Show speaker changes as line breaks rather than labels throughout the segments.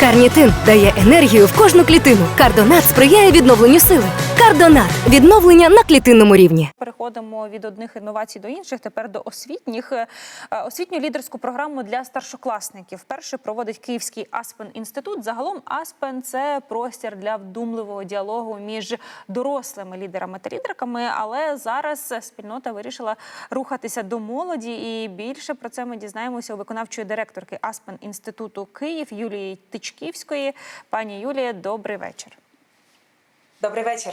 Карнітин дає енергію в кожну клітину. Кардонат сприяє відновленню сили. Кардонат відновлення на клітинному рівні.
Переходимо від одних інновацій до інших. Тепер до освітніх. Е, Освітню лідерську програму для старшокласників. Перше проводить Київський Аспен інститут. Загалом Аспен це простір для вдумливого діалогу між дорослими лідерами та лідерками. Але зараз спільнота вирішила рухатися до молоді. І більше про це ми дізнаємося у виконавчої директорки Аспен інституту Київ Юлії Тичківської. Пані Юлія, добрий вечір.
Добрий вечір.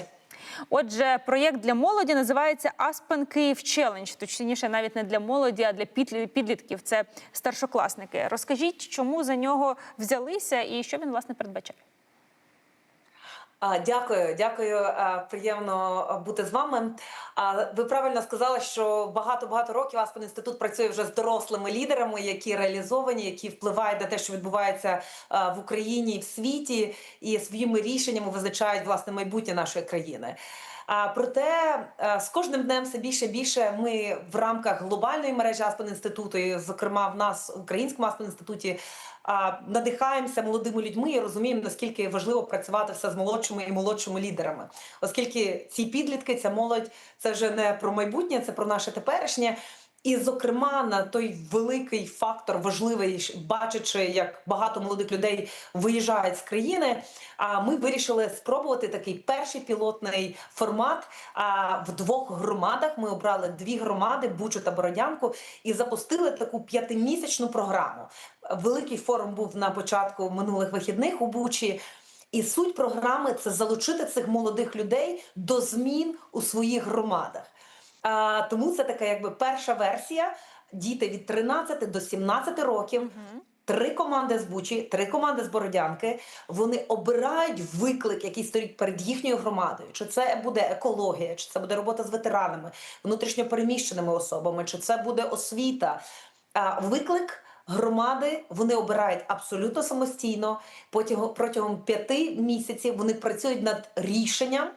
Отже, проєкт для молоді називається Aspen Київ Челендж. Точніше, навіть не для молоді, а для підлітків. Це старшокласники. Розкажіть, чому за нього взялися і що він власне передбачає?
Дякую, дякую. Приємно бути з вами. Ви правильно сказали, що багато багато років Аспен інститут працює вже з дорослими лідерами, які реалізовані, які впливають на те, що відбувається в Україні і в світі, і своїми рішеннями визначають власне майбутнє нашої країни. А проте е, з кожним днем все більше і більше ми в рамках глобальної мережі Аспен інституту, і, зокрема в нас в українському Аспен інституті, надихаємося молодими людьми і розуміємо, наскільки важливо працювати все з молодшими і молодшими лідерами, оскільки ці підлітки, ця молодь, це вже не про майбутнє, це про наше теперішнє. І, зокрема, на той великий фактор важливий, бачачи, як багато молодих людей виїжджають з країни. А ми вирішили спробувати такий перший пілотний формат. А в двох громадах ми обрали дві громади Бучу та Бородянку і запустили таку п'ятимісячну програму. Великий форум був на початку минулих вихідних у Бучі. І суть програми це залучити цих молодих людей до змін у своїх громадах. А, тому це така якби перша версія. Діти від 13 до 17 років. Три команди з Бучі, три команди з Бородянки. Вони обирають виклик, який стоїть перед їхньою громадою. Чи це буде екологія, чи це буде робота з ветеранами, внутрішньопереміщеними особами, чи це буде освіта. А, виклик громади вони обирають абсолютно самостійно. Потягом протягом п'яти місяців вони працюють над рішенням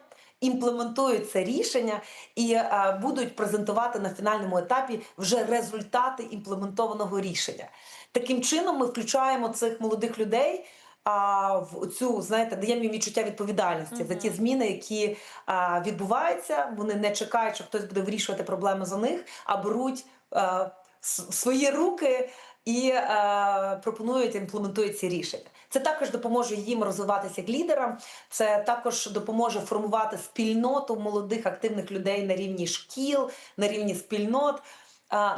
імплементують це рішення і е, будуть презентувати на фінальному етапі вже результати імплементованого рішення. Таким чином, ми включаємо цих молодих людей. А в цю знаєте, даємо їм відчуття відповідальності за ті зміни, які а, відбуваються. Вони не чекають, що хтось буде вирішувати проблеми за них, а беруть а, в свої руки і а, пропонують імплементують ці рішення. Це також допоможе їм розвиватися як лідерам. Це також допоможе формувати спільноту молодих активних людей на рівні шкіл, на рівні спільнот.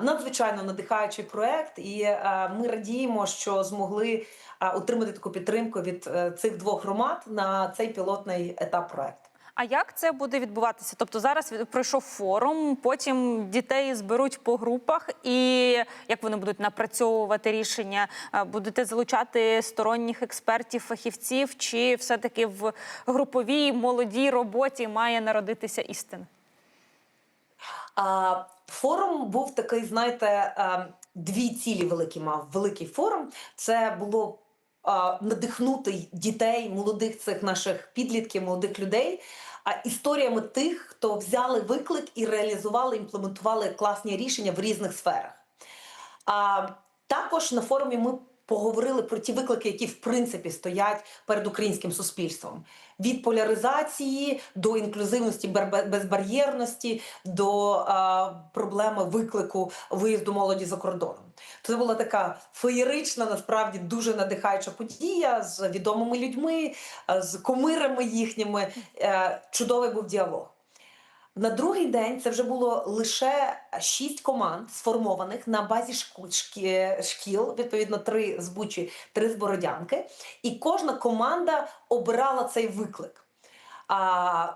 Надзвичайно надихаючий проект, і ми радіємо, що змогли отримати таку підтримку від е, цих двох громад на цей пілотний етап проекту.
А як це буде відбуватися? Тобто зараз пройшов форум, потім дітей зберуть по групах, і як вони будуть напрацьовувати рішення? Будете залучати сторонніх експертів, фахівців, чи все-таки в груповій молодій роботі має народитися істина?
А, форум був такий, знаєте, е, дві цілі великі мав. Великий форум це було надихнути дітей, молодих цих наших підлітків, молодих людей. А історіями тих, хто взяли виклик і реалізували, імплементували класні рішення в різних сферах. А також на форумі ми поговорили про ті виклики, які в принципі стоять перед українським суспільством: від поляризації до інклюзивності, безбар'єрності, до а, проблеми виклику виїзду молоді за кордоном. Це була така феєрична, насправді дуже надихаюча подія з відомими людьми, з комирами їхніми. Е, Чудовий був діалог. На другий день це вже було лише шість команд сформованих на базі шкіл, відповідно, три з Бучі, три з Бородянки. І кожна команда обирала цей виклик. А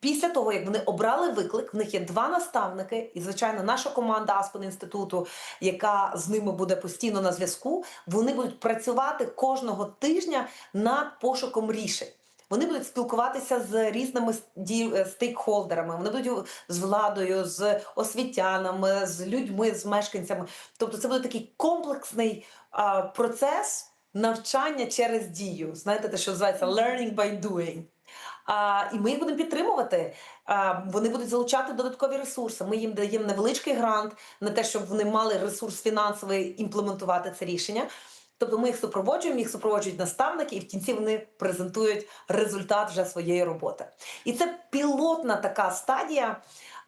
після того, як вони обрали виклик, в них є два наставники, і, звичайно, наша команда Аспен інституту, яка з ними буде постійно на зв'язку, вони будуть працювати кожного тижня над пошуком рішень. Вони будуть спілкуватися з різними е, стейкхолдерами, вони будуть з владою, з освітянами, з людьми, з мешканцями. Тобто, це буде такий комплексний а, процес навчання через дію. Знаєте, те, що називається learning by doing. А, і ми їх будемо підтримувати. А, вони будуть залучати додаткові ресурси. Ми їм даємо невеличкий грант на те, щоб вони мали ресурс фінансовий імплементувати це рішення. Тобто ми їх супроводжуємо, їх супроводжують наставники, і в кінці вони презентують результат вже своєї роботи. І це пілотна така стадія,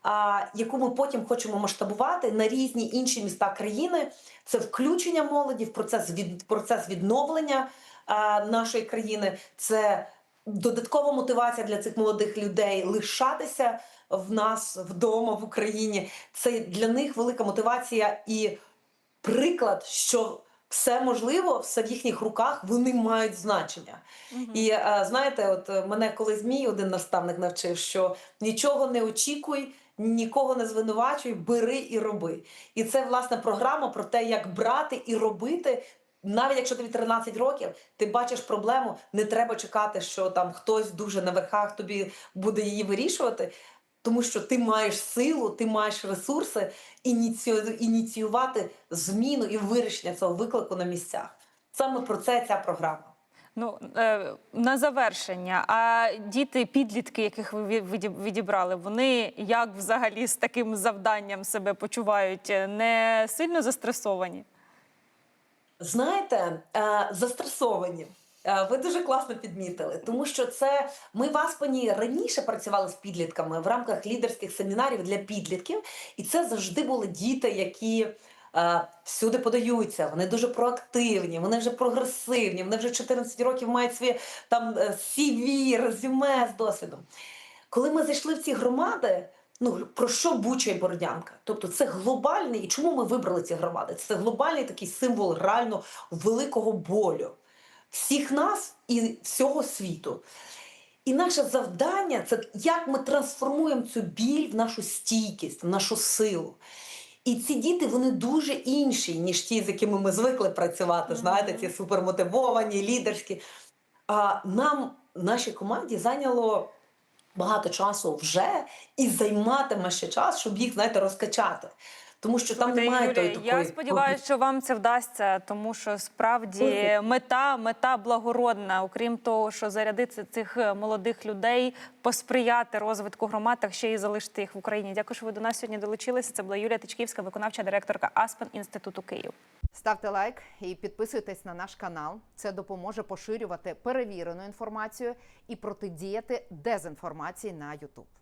а, яку ми потім хочемо масштабувати на різні інші міста країни. Це включення молоді в процес від процес відновлення а, нашої країни. Це додаткова мотивація для цих молодих людей лишатися в нас вдома в Україні. Це для них велика мотивація і приклад, що все можливо, все в їхніх руках, вони мають значення. І е, знаєте, от е, мене колись мій один наставник навчив, що нічого не очікуй. Нікого не звинувачуй, бери і роби. І це власне програма про те, як брати і робити. Навіть якщо тобі 13 років, ти бачиш проблему, не треба чекати, що там хтось дуже на верхах тобі буде її вирішувати, тому що ти маєш силу, ти маєш ресурси ініціювати, зміну і вирішення цього виклику на місцях. Саме про це ця програма.
Ну е, на завершення. А діти, підлітки, яких ви відібрали, вони як взагалі з таким завданням себе почувають? Не сильно застресовані?
Знаєте, е, застресовані. Е, Ви дуже класно підмітили, тому що це ми в Аспені раніше працювали з підлітками в рамках лідерських семінарів для підлітків, і це завжди були діти, які е, всюди подаються. Вони дуже проактивні, вони вже прогресивні, вони вже 14 років мають своє там е, CV, резюме з досвідом. Коли ми зайшли в ці громади, ну про що Буча і Бородянка? Тобто це глобальний, і чому ми вибрали ці громади? Це глобальний такий символ реально великого болю всіх нас і всього світу. І наше завдання це як ми трансформуємо цю біль в нашу стійкість, в нашу силу. І ці діти вони дуже інші, ніж ті, з якими ми звикли працювати. Знаєте, ці супермотивовані, лідерські. А нам, нашій команді, зайняло багато часу вже і займатиме ще час, щоб їх знаєте, розкачати. Тому що там
Слухайте,
немає тої
Юлія,
такої.
Я сподіваюся, що вам це вдасться, тому що справді мета, мета благородна. Окрім того, що зарядити цих е, молодих людей, посприяти розвитку громад, так ще й залишити їх в Україні. Дякую, що ви до нас сьогодні долучилися. Це була Юлія Тичківська, виконавча директорка Аспен інституту Київ.
Ставте лайк і підписуйтесь на наш канал. Це допоможе поширювати перевірену інформацію і протидіяти дезінформації на YouTube.